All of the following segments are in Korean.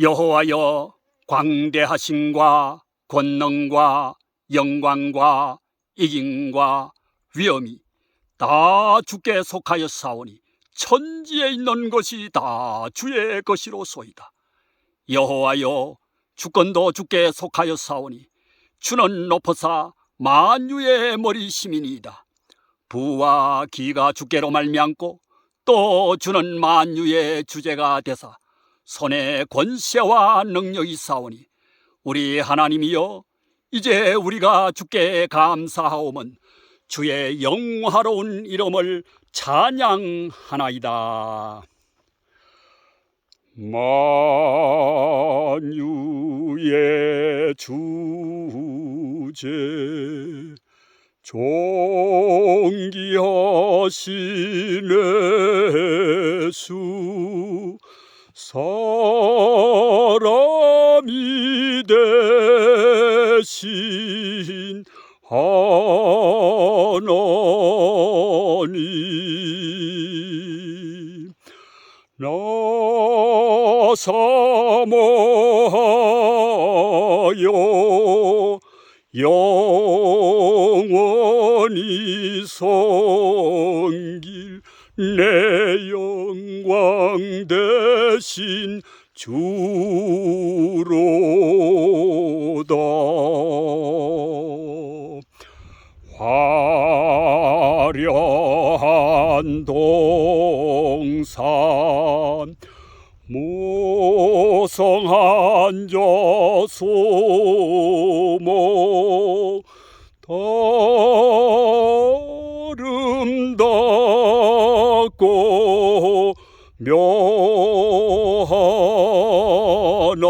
여호와여 광대하심과 권능과 영광과 이김과 위엄이 다 주께 속하여 사오니 천지에 있는 것이 다 주의 것이로소이다. 여호와여 주권도 주께 속하여 사오니 주는 높으사 만유의 머리심이니이다. 부와 기가 주께로 말미암고 또 주는 만유의 주제가 되사 손에 권세와 능력이 사오니 우리 하나님이여 이제 우리가 주께 감사하오면 주의 영화로운 이름을 찬양하나이다. 만유의 주제 존귀하시네 사람이 되신 하나님. 나 사모하여 영원히 성길 내 영광 대신 주로다. 화려한 동산 무성한 저소모 아 하나.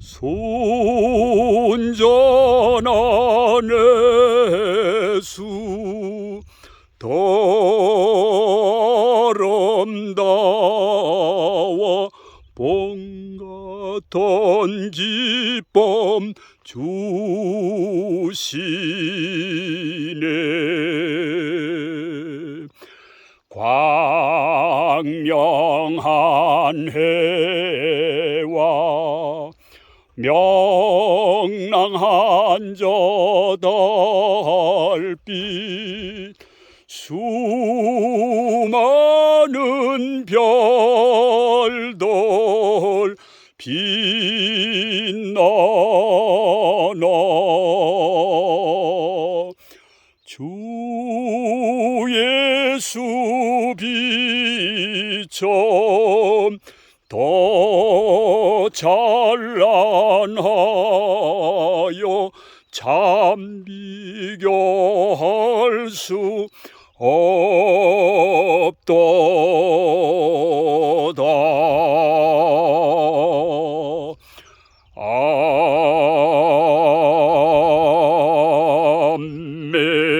순전한 예수 더 아름다워 봄 같은 기쁨 주시네 광명한 해와 명랑한 저 달빛 수많은 별 수비처럼 더 찬란하여 참 비교할 수 없도다 아멘